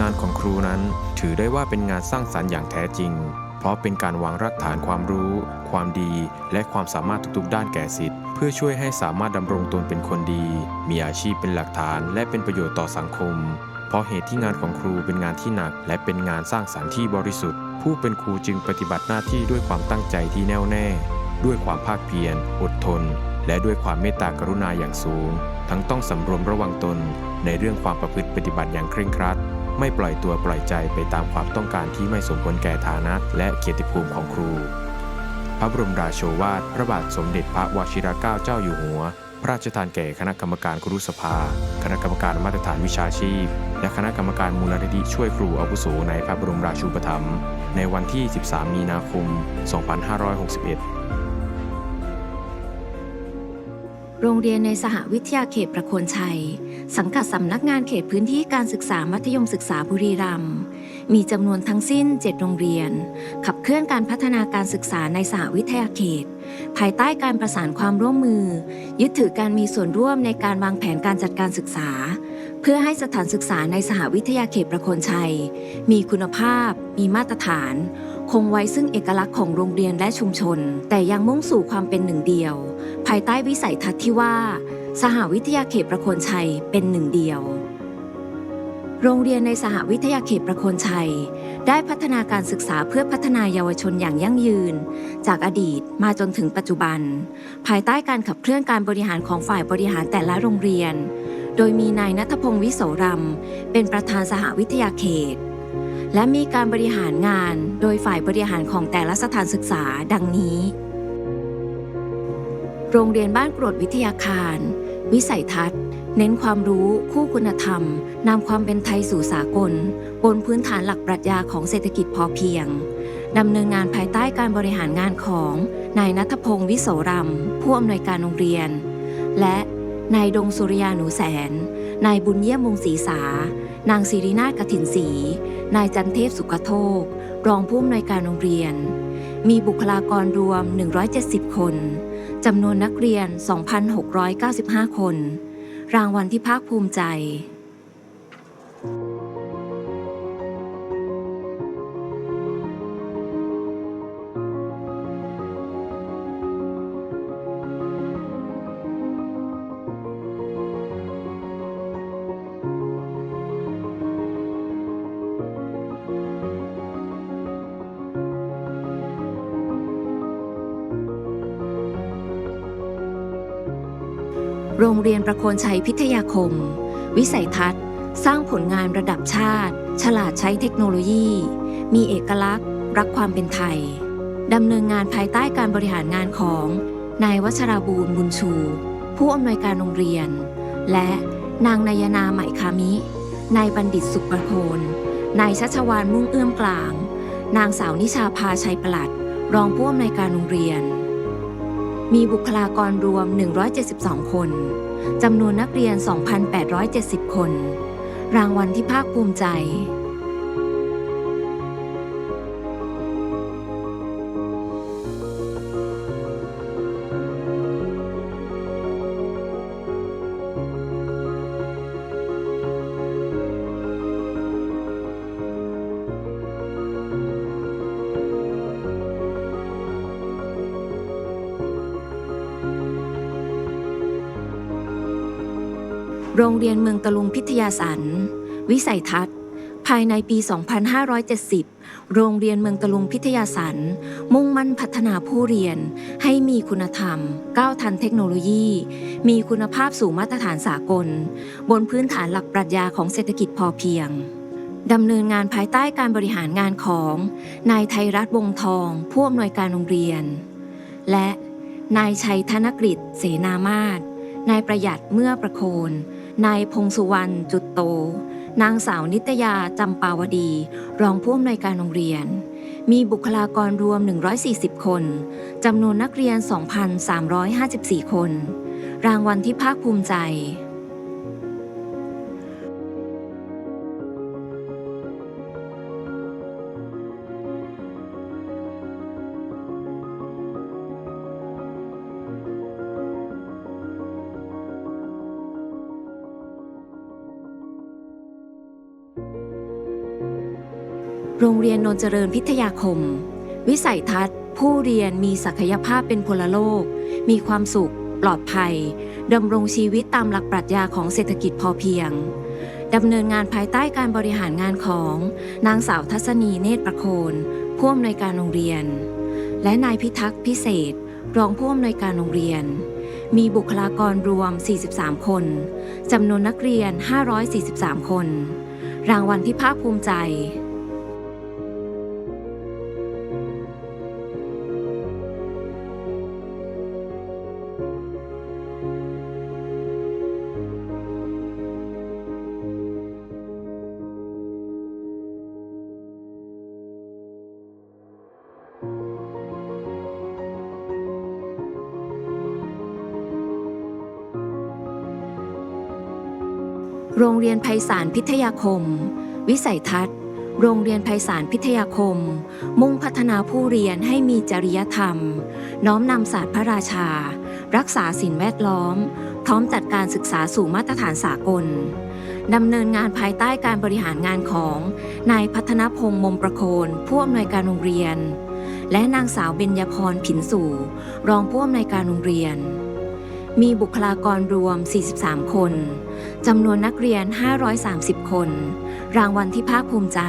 งานของครูนั้นถือได้ว่าเป็นงานสร้างสรรค์อย่างแท้จริง เพราะเป็นการวางรากฐานความรู้ ความดี และความสามารถทุกๆ ด้านแก่สิทธิ์เพื่อช่วยให้สามารถดำรงตนเป็นคนดี มีอาชีพเป็นหลักฐาน และเป็นประโยชน์ต่อสังคม เพราะเหตุที่งานของครูเป็นงานที่หนัก และเป็นงานสร้างสรรค์ที่บริสุทธิ์ ผู้เป็นครูจึงปฏิบัติหน้าที่ด้วยความตั้งใจที่แน่วแน่ ด้วยความภาคเพียร อดทน และด้วยความเมตตากรุณาอย่างสูง ทั้งต้องสำรวมระวังตนในเรื่องความประพฤติปฏิบัติอย่างเคร่งครัด ไม่ปล่อยตัวปล่อยใจไปตามความต้องการที่ไม่สมควรแก่ฐานะและเกียรติภูมิของครู พระบรมราโชวาทพระบาทสมเด็จพระวชิรเกล้าเจ้าอยู่หัว พระราชทานแก่คณะกรรมการครุสภา คณะกรรมการมาตรฐานวิชาชีพ และคณะกรรมการมูลนิธิช่วยครูอาวุโสในพระบรมราชูปถัมภ์ในวันที่ 13 มีนาคม 2561 โรงเรียนในสหวิทยาเขตประโคนชัย สังกัดสำนักงานเขตพื้นที่การศึกษามัธยมศึกษาบุรีรัมย์มีจำนวนทั้งสิ้น 7 โรงเรียน ขับเคลื่อนการพัฒนาการศึกษาในสหวิทยาเขต ภายใต้การประสานความร่วมมือ ยึดถือการมีส่วนร่วมในการวางแผนการจัดการศึกษา เพื่อให้สถานศึกษาในสหวิทยาเขตประโคนชัย มีคุณภาพ มีมาตรฐาน คงไว้ซึ่งเอกลักษณ์ของโรงเรียนและชุมชน แต่ยังมุ่งสู่ความเป็นหนึ่งเดียว ภายใต้วิสัยทัศน์ที่ว่า สหวิทยาเขตประโคนชัยเป็นหนึ่งเดียว โรงเรียนในสหวิทยาเขตประโคนชัย ได้พัฒนาการศึกษาเพื่อพัฒนาเยาวชนอย่างยั่งยืน จากอดีตมาจนถึงปัจจุบัน ภายใต้การขับเคลื่อนการบริหารของฝ่ายบริหารแต่ละโรงเรียน โดยมีนายนัทพงศ์วิโสรำเป็นประธานสหวิทยาเขต และมีการบริหารงานโดยฝ่ายบริหารของแต่ละสถานศึกษาดังนี้ โรงเรียนบ้านกรดวิทยาคาร วิสัยทัศน์ เน้นความรู้คู่คุณธรรมนำความเป็นไทยสู่สากล บนพื้นฐานหลักปรัชญาของเศรษฐกิจพอเพียงดำเนินงานภายใต้การบริหารงานของนายนัทพงศ์วิโสรำผู้อำนวยการโรงเรียน และนายดงสุริยาหนูแสน นายบุญเยี่ยมวงศรีสา นางศิรินาถกถินศรี นายจันเทพสุกโทกรองผู้อำนวยการโรงเรียน มีบุคลากรรวม 170 คน จำนวนนักเรียน 2,695 คน รางวัลที่ภาคภูมิใจ โรงเรียนประโคนชัยพิทยาคม วิสัยทัศน์ สร้างผลงานระดับชาติ ฉลาดใช้เทคโนโลยี มีเอกลักษณ์ รักความเป็นไทย ดำเนินงานภายใต้การบริหารงานของนายวัชราบูรณ์บุญชู ผู้อำนวยการโรงเรียน และนางนายนาไหมคามิ นายบัณฑิตสุขประโคนนายชัชวานมุ่งเอื้อมกลาง นางสาวนิชาพาชัยประหลัด รองผู้อำนวยการโรงเรียน มีบุคลากรรวม 172 คน จำนวนนักเรียน 2,870 คน รางวัลที่ภาคภูมิใจ โรงเรียนเมืองตะลุงพิทยาสัน วิสัยทัศน์ ภายในปี 2570 โรงเรียนเมืองตะลุงพิทยาสัน มุ่งมั่นพัฒนาผู้เรียน ให้มีคุณธรรม ก้าวทันเทคโนโลยี มีคุณภาพสู่มาตรฐานสากล บนพื้นฐานหลักปรัชญาของเศรษฐกิจพอเพียงดำเนินงานภายใต้การบริหารงานของ นายไทยรัฐวงทองผู้อำนวยการโรงเรียน และนายชัยธนกฤษเสนามาศนายประหยัดเมื่อประโคน นายพงสุวรรณจุดโต นางสาวนิตยาจำปาวดี รองผู้อำนวยการโรงเรียน มีบุคลากรรวม 140 คนจำนวนนักเรียน 2,354 คน รางวัลที่ภาคภูมิใจ โรงเรียนนนเจริญพิทยาคม วิสัยทัศน์ ผู้เรียนมีศักยภาพเป็นพลโลก มีความสุข ปลอดภัยดำรงชีวิตตามหลักปรัชญาของเศรษฐกิจพอเพียงดำเนินงานภายใต้การบริหารงานของ นางสาวทัศนีเนตรประโคนผู้อำนวยการโรงเรียน และนายพิทักษ์พิเศษ รองผู้อำนวยการโรงเรียน มีบุคลากรรวม 43 คนจำนวนนักเรียน 543 คน รางวัลที่ภาคภูมิใจ โรงเรียนไพศาลพิทยาคม วิสัยทัศน์ โรงเรียนไพศาลพิทยาคม มุ่งพัฒนาผู้เรียนให้มีจริยธรรม น้อมนำศาสตร์พระราชา รักษาสิ่งแวดล้อม พร้อมจัดการศึกษาสู่มาตรฐานสากลดำเนินงานภายใต้การบริหารงานของนายพัฒนพงษ์มมประโคนผู้อำนวยการโรงเรียน และนางสาวเบญญพรผินสู่ รองผู้อำนวยการโรงเรียน มีบุคลากรรวม 43 คน จำนวนนักเรียน 530 คน รางวัลที่ภาคภูมิใจ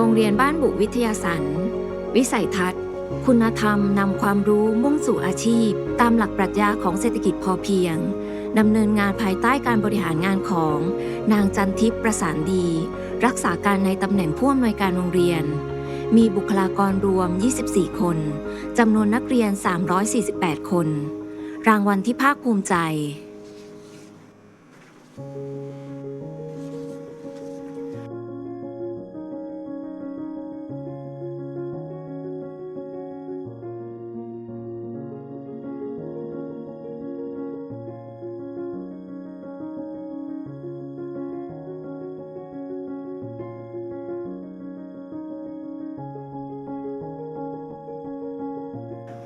โรงเรียนบ้านบุวิทยาสันวิสัยทัศน์ คุณธรรมนำความรู้มุ่งสู่อาชีพ ตามหลักปรัชญาของเศรษฐกิจพอเพียงดำเนินงานภายใต้การบริหารงานของ นางจันทิพย์ประสานดี รักษาการในตำแหน่งผู้อำนวยการโรงเรียน มีบุคลากรรวม 24 คนจำนวนนักเรียน 348 คน รางวัลที่ภาคภูมิใจ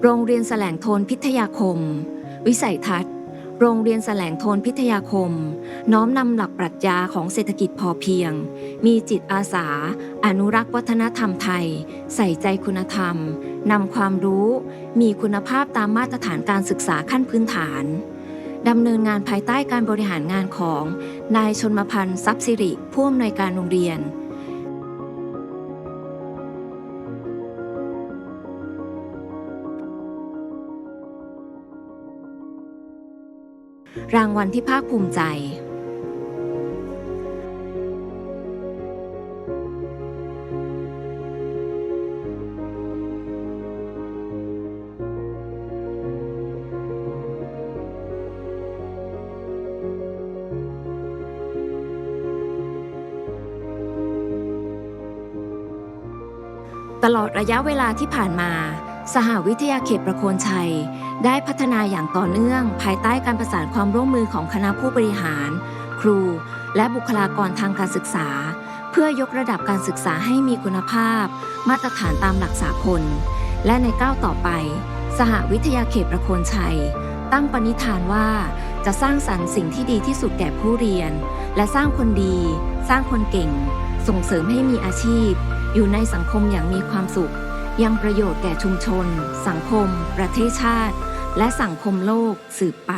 โรงเรียนแสลงโทนพิทยาคม วิสัยทัศน์ โรงเรียนแสลงโทนพิทยาคม น้อมนำหลักปรัชญาของเศรษฐกิจพอเพียง มีจิตอาสา อนุรักษ์วัฒนธรรมไทย ใส่ใจคุณธรรมนำความรู้ มีคุณภาพตามมาตรฐานการศึกษาขั้นพื้นฐานดำเนินงานภายใต้การบริหารงานของ นายชนมพันธ์ทรัพย์สิริผู้อำนวยการโรงเรียน รางวัลที่ภาคภูมิใจ ตลอดระยะเวลาที่ผ่านมา สหวิทยาเขตประโคนชัย ได้พัฒนาอย่างต่อเนื่อง ภายใต้การประสานความร่วมมือของคณะผู้บริหาร ครู และบุคลากรทางการศึกษา เพื่อยกระดับการศึกษาให้มีคุณภาพ มาตรฐานตามหลักสากล และในก้าวต่อไป สหวิทยาเขตประโคนชัย ตั้งปณิธานว่าจะสร้างสรรค์สิ่งที่ดีที่สุดแก่ผู้เรียน และสร้างคนดี สร้างคนเก่ง ส่งเสริมให้มีอาชีพ อยู่ในสังคมอย่างมีความสุข ยังประโยชน์แก่ชุมชน สังคม ประเทศชาติ และสังคมโลกสืบไป